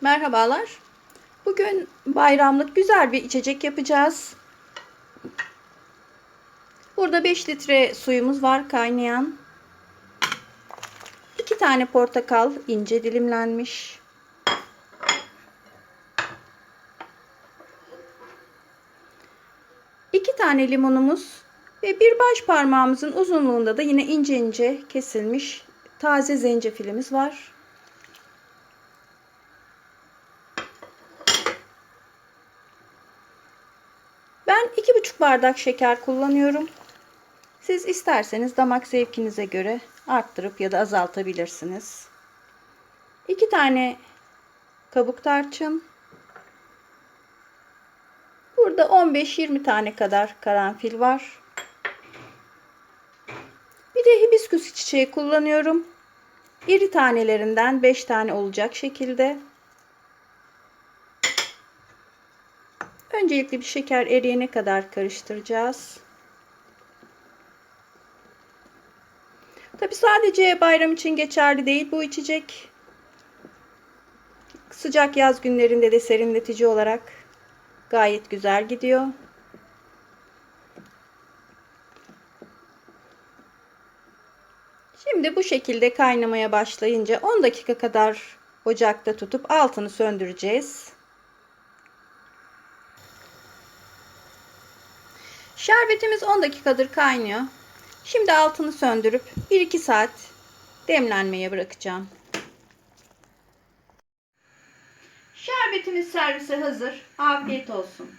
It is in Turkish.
Merhabalar. Bugün bayramlık güzel bir içecek yapacağız. Burada 5 litre suyumuz var kaynayan. 2 tane portakal ince dilimlenmiş. İki tane limonumuz ve bir baş parmağımızın uzunluğunda da yine ince ince kesilmiş taze zencefilimiz var. Ben iki buçuk bardak şeker kullanıyorum. Siz isterseniz damak zevkinize göre arttırıp ya da azaltabilirsiniz. İki tane kabuk tarçın. Burada 15-20 tane kadar karanfil var. Bir de hibisküs çiçeği kullanıyorum. İri tanelerinden 5 tane olacak şekilde. Öncelikle bir şeker eriyene kadar karıştıracağız. Tabi sadece bayram için geçerli değil bu içecek. Sıcak yaz günlerinde de serinletici olarak gayet güzel gidiyor. Şimdi bu şekilde kaynamaya başlayınca 10 dakika kadar ocakta tutup altını söndüreceğiz. Şerbetimiz 10 dakikadır kaynıyor. Şimdi altını söndürüp 1-2 saat demlenmeye bırakacağım. Şerbetimiz servise hazır. Afiyet olsun.